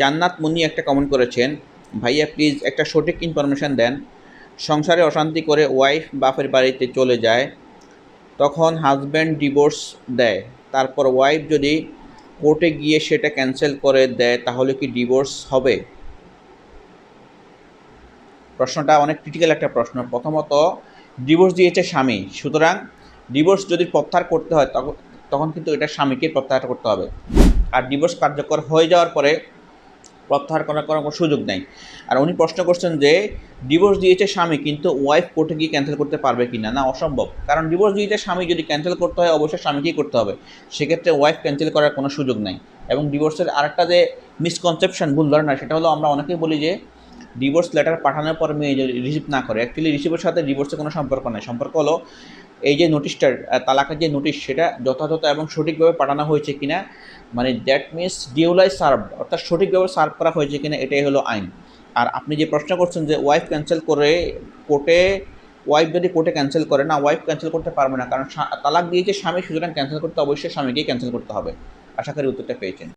জান্নাত মুন্নি একটা কমেন্ট করেছেন, ভাইয়া প্লিজ একটা সঠিক ইনফরমেশান দেন। সংসারে অশান্তি করে ওয়াইফ বাপের বাড়িতে চলে যায়, তখন হাজব্যান্ড ডিভোর্স দেয়। তারপর ওয়াইফ যদি কোর্টে গিয়ে সেটা ক্যান্সেল করে দেয়, তাহলে কি ডিভোর্স হবে? প্রশ্নটা অনেক ক্রিটিক্যাল একটা প্রশ্ন। প্রথমত ডিভোর্স দিয়েছে স্বামী। সুতরাং ডিভোর্স যদি প্রত্যাহার করতে হয় তখন তখন কিন্তু এটা স্বামীকে প্রত্যাহার করতে হবে। আর ডিভোর্স কার্যকর হয়ে যাওয়ার পরে প্রত্যাহার করার কোনো সুযোগ নেই। আর উনি প্রশ্ন করছেন যে ডিভোর্স দিয়েছে স্বামী, কিন্তু ওয়াইফ কোর্টে গিয়ে ক্যান্সেল করতে পারবে কি না না অসম্ভব। কারণ ডিভোর্স দিয়েছে স্বামী, যদি ক্যান্সেল করতে হয়, অবশ্যই স্বামীকেই করতে হবে। সেক্ষেত্রে ওয়াইফ ক্যান্সেল করার কোনো সুযোগ নেই। এবং ডিভোর্সের আরেকটা যে মিসকনসেপশন ভুল ধারণা, সেটা হলো আমরা অনেকেই বলি যে ডিভোর্স লেটার পাঠানোর পর মেয়ে যদি রিসিভ না করে অ্যাকচুয়ালি রিসিভের সাথে ডিভোর্সের কোনো সম্পর্ক নেই। সম্পর্ক হলো এই যে নোটিশটার তালাকের যে নোটিশ সেটা যথাযথ এবং সঠিকভাবে পাঠানো হয়েছে কিনা মানে দ্যাট মিনস ডিউলাই সার্ভ অর্থাৎ সঠিকভাবে সার্ভ করা হয়েছে কিনা, এটাই হলো আইন। আর আপনি যে প্রশ্ন করছেন যে ওয়াইফ ক্যান্সেল করে কোর্টে ওয়াইফ যদি কোর্টে ক্যান্সেল করে, না ওয়াইফ ক্যান্সেল করতে পারবে না, কারণ তালাক দিয়েছে স্বামী, সুতরাং ক্যান্সেল করতে অবশ্যই স্বামীকেই ক্যান্সেল করতে হবে। আশা করি উত্তরটা পেয়েছেন।